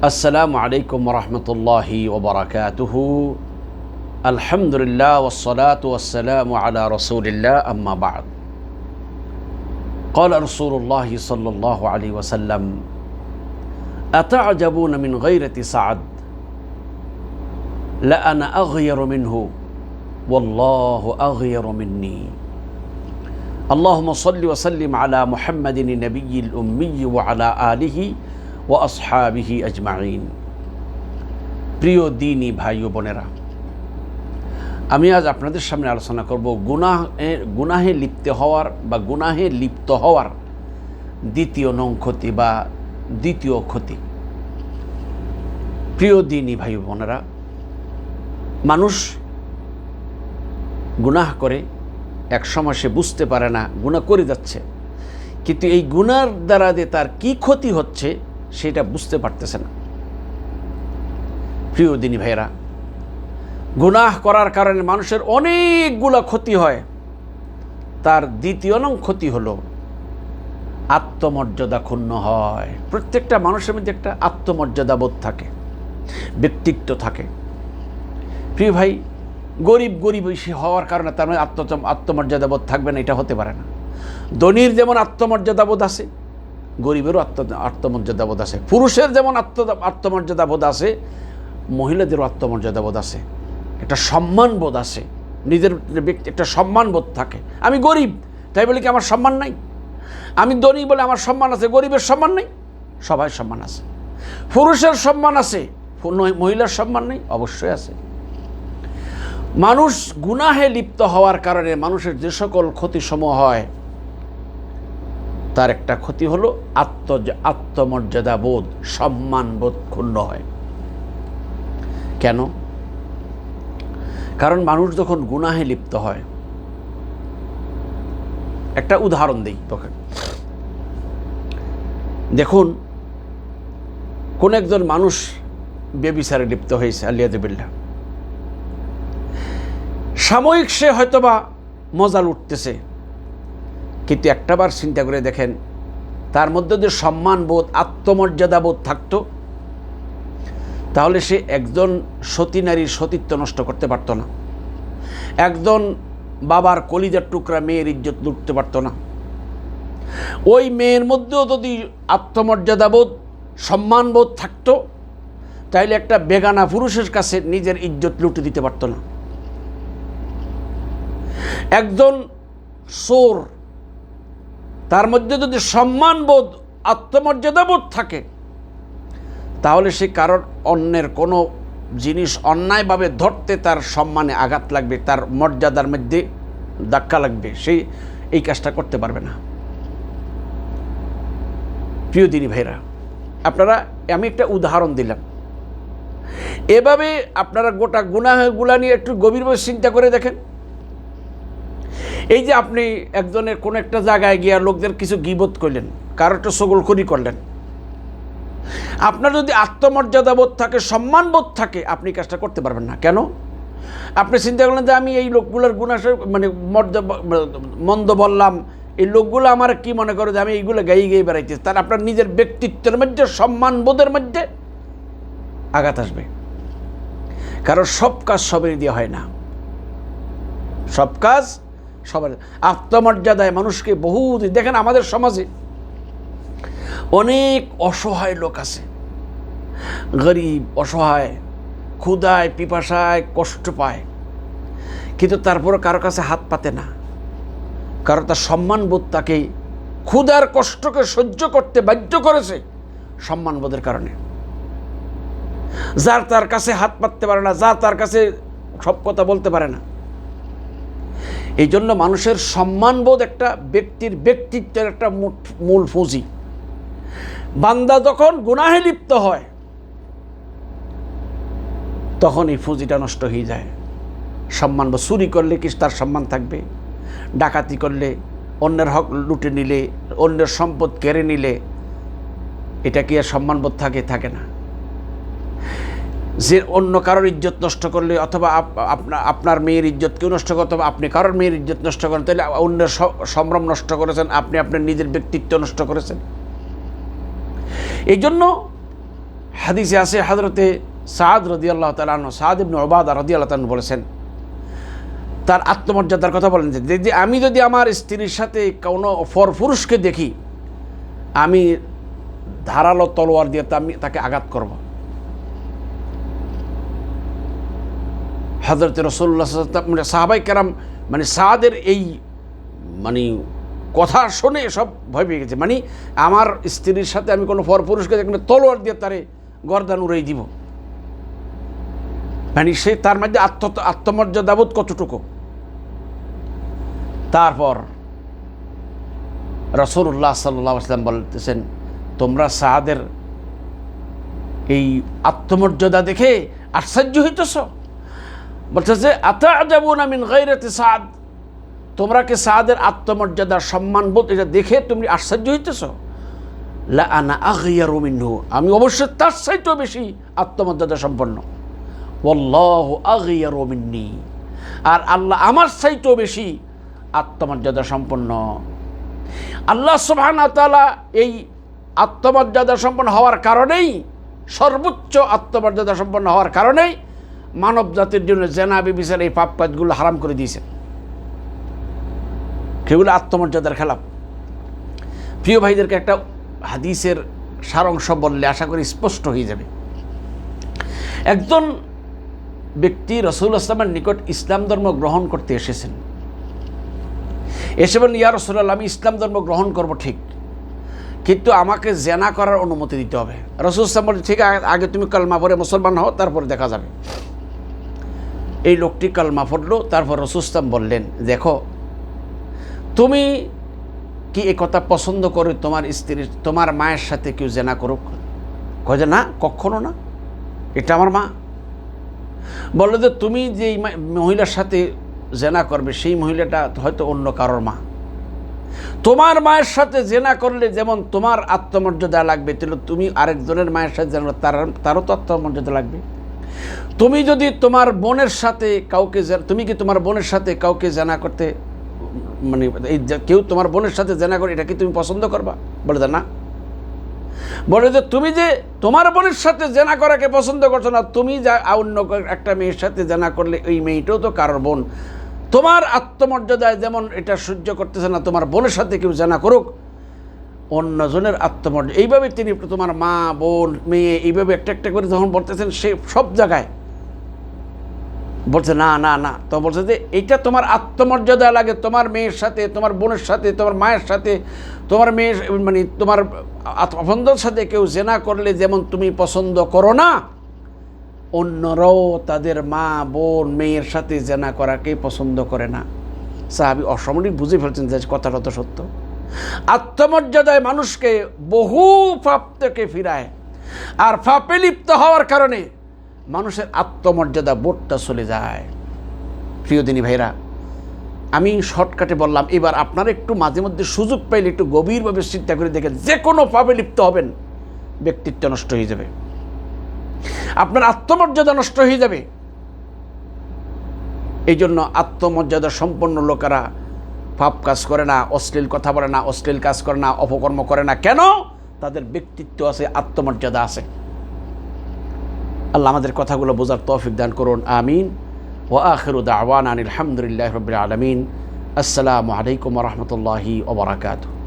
السلام عليكم ورحمة الله وبركاته. الحمد لله والصلاة والسلام على رسول الله. أما بعد قال رسول الله صلى الله عليه وسلم أتعجبون من غيرة سعد؟ لأنا أغير منه. والله أغير مني. اللهم صل وسلم على محمد النبي الأمي وعلى آله ও আসহাবিহি আজমাইন প্রিয় দিনই ভাই ও বোনেরা, আমি আজ আপনাদের সামনে আলোচনা করব গুনাহে গুনাহে লিপ্ত হওয়ার বা গুনাহে লিপ্ত হওয়ার দ্বিতীয় নং ক্ষতি বা দ্বিতীয় ক্ষতি। প্রিয় দিনই ভাই বোনেরা, মানুষ গুনাহ করে, এক সময় সে বুঝতে পারে না গুণা করে যাচ্ছে। কিন্তু এই গুনার দ্বারা যে তার কি ক্ষতি হচ্ছে সেটা বুঝতে পারতেছে না। প্রিয় দিনী ভাইয়েরা, গুনাহ করার কারণে মানুষের অনেকগুলো ক্ষতি হয়। তার দ্বিতীয় নং ক্ষতি হলো আত্মমর্যাদা ক্ষুণ্ণ হয়। প্রত্যেকটা মানুষের মধ্যে একটা আত্মমর্যাদা বোধ থাকে, ব্যক্তিত্ব থাকে। প্রিয় ভাই, গরিব গরিব হওয়ার কারণে তার আত্ম আত্মমর্যাদা বোধ থাকবে না, এটা হতে পারে না। ধনীর যেমন আত্মমর্যাদা বোধ আছে গরিবেরও আত্ম আত্মমর্যাদা বোধ আছে। পুরুষের যেমন আত্ম আত্মমর্যাদা বোধ আছে, মহিলাদেরও আত্মমর্যাদা বোধ আছে। একটা সম্মান বোধ আছে। নিজের ব্যক্তি একটা সম্মান বোধ থাকে। আমি গরিব, তাই বলে কি আমার সম্মান নাই? আমি ধনী বলে আমার সম্মান আছে, গরিবের সম্মান নেই? সবাই সম্মান আছে। পুরুষের সম্মান আছে মহিলার সম্মান নেই? অবশ্যই আছে। মানুষ গুনাহে লিপ্ত হওয়ার কারণে মানুষের যে সকল ক্ষতিসমূহ হয় তার একটা ক্ষতি হলো আত্ম আত্মমর্যাদা বোধ, সম্মান বোধ ক্ষুণ্ণ হয়। কেন? কারণ মানুষ যখন গুনাহে লিপ্ত হয়, একটা উদাহরণ দিই তোকে। দেখুন, কোন একজন মানুষ বেবিসারে লিপ্ত হয়েছে আলিয়াদুবিল্লা সাময়িক সে হয়তোবা মজা লুটতেছে কিন্তু একটাবার চিন্তা করে দেখেন, তার মধ্যে যে সম্মান বোধ, আত্মমর্যাদা বোধ থাকতো, তাহলে সে একজন সতী নারীর সতীত্ব নষ্ট করতে পারত না। একজন বাবার কলিজার টুকরা মেয়ের ইজ্জত লুটতে পারত না। ওই মেয়ের মধ্যেও যদি আত্মমর্যাদাবোধ সম্মানবোধ থাকতো, তাইলে একটা বেগানা পুরুষের কাছে নিজের ইজ্জত লুটে দিতে পারত না। একজন সোর তার মধ্যে যদি সম্মানবোধ, আত্মমর্যাদাবোধ থাকে, তাহলে সে কারোর অন্যের কোনো জিনিস অন্যায়ভাবে ধরতে তার সম্মানে আঘাত লাগবে, তার মর্যাদার মধ্যে ধাক্কা লাগবে। সেই এই কাজটা করতে পারবে না। প্রিয় দিনী ভাইরা, আপনারা, আমি একটা উদাহরণ দিলাম। এভাবে আপনারা গোটা গুণাগুলা নিয়ে একটু গভীরভাবে চিন্তা করে দেখেন। এই যে আপনি একজনের কোনো একটা জায়গায় গিয়া লোকদের কিছু গিবোধ করলেন কারও একটা সগলখড়ি করলেন। আপনার যদি আত্মমর্যাদা বোধ থাকে সম্মান বোধ থাকে, আপনি কাজটা করতে পারবেন না। কেন? আপনি চিন্তা করলেন যে আমি এই লোকগুলোর গুণাস মানে মর্যাদা মন্দ বললাম, এই লোকগুলো আমার কি মনে করে যে আমি এইগুলো গাই গাই বেড়াইতে তার আপনার নিজের ব্যক্তিত্বের মধ্যে সম্মান বোধের মধ্যে আঘাত আসবে। কারণ সব কাজ সবেরই দিয়ে হয় না। সব কাজ সবার আত্মমর্যাদায় মানুষকে বহু দেখেন আমাদের সমাজে অনেক অসহায় লোক আছে। গরিব, অসহায় ক্ষুদায় পিপাসায় কষ্ট পায়। কিন্তু তারপরে কারও কাছে হাত পাতে না। কারও তার সম্মানবোধ তাকে ক্ষুদার কষ্টকে সহ্য করতে বাধ্য করেছে সম্মানবোধের কারণে। যার তার কাছে হাত পাততে পারে না, যা তার কাছে সব কথা বলতে পারে না। এই জন্য মানুষের সম্মানবোধ একটা ব্যক্তির ব্যক্তিত্বের একটা মূল পুঁজি। বান্দা যখন গুনাহে লিপ্ত হয়, তখন এই পুঁজিটা নষ্ট হয়ে যায়। সম্মান বা চুরি করলে কি তার সম্মান থাকবে? ডাকাতি করলে অন্যের হক লুটে নিলে, অন্যের সম্পদ কেড়ে নিলে, এটা কি আর সম্মানবোধ থাকে? থাকে না। যে অন্য কারোর ইজ্জত নষ্ট করলে অথবা আপনার আপনার মেয়ের ইজ্জত কেউ নষ্ট করে, অথবা আপনি কারোর মেয়ের ইজ্জত নষ্ট করেন, তাহলে অন্যের সম্ভ্রম নষ্ট করেছেন, আপনি আপনার নিজের ব্যক্তিত্ব নষ্ট করেছেন। এই জন্য হাদিসে আসে হাজরতে সাদ রদি আল্লাহ তালন সাদ ইবনে ওবাদা রদি আল্লাহ বলেছেন, তার আত্মমর্যাদার কথা বলেন যে আমি যদি আমার স্ত্রীর সাথে কোনো ফর পুরুষকে দেখি, আমি ধারালো তলোয়ার দিয়ে আমি তাকে আঘাত করব। হজরত রসুল্লাহ মানে সাহাবাই কেরাম মানে সাদের এই মানে কথা শুনে সব ভয় পেয়ে গেছে। মানে আমার স্ত্রীর সাথে আমি কোনো পর পুরুষকে দেখলে তলোয়ার দিয়ে তারে গরদান উড়াই দিব। মানে সে তার মধ্যে আত্ম, আত্মমর্যাদাবোধ কতটুকু? তারপর রসুল্লাহ সাল্লাহ আসলাম বলতেছেন, তোমরা সাহাদের এই আত্মমর্যাদা দেখে আশ্চর্য হইতেছ? বলতেছে আতা যাব না মিন গাইরাতে সাদ? তোমরা কি সাদের আত্মমর্যাদা, সম্মানবোধ এটা দেখে তুমি আশ্চর্য হইতেছ? লা আমি অবশ্যই তার চাইতেও বেশি আত্মমর্যাদা সম্পন্ন। ওল্লাহ আর আল্লাহ আমার চাইতেও বেশি আত্মমর্যাদা সম্পন্ন। আল্লাহ সুবহান তাআলা এই আত্মমর্যাদা সম্পন্ন হওয়ার কারণেই, সর্বোচ্চ আত্মমর্যাদা সম্পন্ন হওয়ার কারণেই মানব জাতির জন্য জেনা বিবিচার এই পাপ কাজগুলো হারাম করে দিয়েছে সেগুলো আত্মমর্যাদার খেলাপ। প্রিয় ভাইদেরকে একটা হাদিসের সারাংশ বললে আশা করি স্পষ্ট হয়ে যাবে। একজন ব্যক্তি রসুল আসলামের নিকট ইসলাম ধর্ম গ্রহণ করতে এসেছেন। এসে বলেন ইয়া রসুল্লাহ আমি ইসলাম ধর্ম গ্রহণ করব ঠিক। কিন্তু আমাকে জেনা করার অনুমতি দিতে হবে। রসুল ইসলাম বলে ঠিক আগে তুমি কালমা পরে মুসলমান হও, তারপরে দেখা যাবে। এই লোকটি কালমা পড়ল, তারপর রসুল ইসলাম বললেন, দেখো, তুমি কি এ কথা পছন্দ করে? তোমার স্ত্রীর, তোমার মায়ের সাথে কেউ জেনা করুক? কয় যে, না, কখনো না। এটা আমার মা। বলল যে, তুমি যে মহিলার সাথে জেনা করবে, সেই মহিলাটা হয়তো অন্য কারোর মা। তোমার মায়ের সাথে জেনা করলে যেমন তোমার আত্মমর্যাদা লাগবে, তাহলে তুমি আরেকজনের মায়ের সাথে জেনা তার, তারও তো আত্মমর্যাদা লাগবে। তুমি যদি তোমার বোনের সাথে কাউকে তুমি কি তোমার বোনের সাথে কাউকে জানা করতে মানে এই কেউ তোমার বোনের সাথে জানা করে, এটা কি তুমি পছন্দ করবা? বলে না। বলে যে তুমি যে তোমার বোনের সাথে জেনা করাকে পছন্দ করছ না, তুমি যা অন্য একটা মেয়ের সাথে জেনা করলে ওই মেয়েটাও তো কারোর বোন। তোমার আত্মমর্যাদায় যেমন এটা সহ্য করতেছে না, তোমার বোনের সাথে কেউ জানা করুক অন্যজনের আত্মমর্যাদা। এইভাবে তিনি তোমার মা, বোন, মেয়ে, এইভাবে একটা একটা করে যখন বলতেছেন, সে সব জায়গায় বলছে, না না না। তো বলছে যে, এইটা তোমার আত্মমর্যাদা লাগে। তোমার মেয়ের সাথে, তোমার বোনের সাথে, তোমার মায়ের সাথে, তোমার মেয়ের মানে তোমার আপনদের সাথে কেউ জেনা করলে যেমন তুমি পছন্দ করো না, অন্যরাও তাদের মা, বোন, মেয়ের সাথে জেনা করাকে পছন্দ করে না। সাহাবি অসামরিক বুঝে ফেলছেন যে কথাটা তো সত্য। আত্মমর্যাদায় মানুষকে বহু পাপ থেকে ফিরায়। আর ফাপে লিপ্ত হওয়ার কারণে মানুষের আত্মমর্যাদা বোধটা চলে যায়। প্রিয় দিনী ভাইরা, আমি শর্টকাটে বললাম, এবার আপনারা একটু মাঝে মধ্যে সুযোগ পাইলে একটু গভীরভাবে চিন্তা করে দেখেন, যে কোনো পাপে লিপ্ত হবেন, ব্যক্তিত্ব নষ্ট হয়ে যাবে। আপনার আত্মমর্যাদা নষ্ট হয়ে যাবে। এই জন্য আত্মমর্যাদা সম্পন্ন লোকেরা পাপ কাজ করে না, অশ্লীল কথা বলে না, অশ্লীল কাজ করে না, অপকর্ম করে না। কেন? তাদের ব্যক্তিত্ব আছে, আত্মমর্যাদা আছে। আল্লাহ আমাদের কথাগুলো বোঝার তৌফিক দান করুন। আমিন। ও আখিরু আওয়ান আনিল হামদুলিল্লাহ রবিল আলমিন। আসসালামু আলাইকুম রহমতুল্লাহি ওবরাকাতু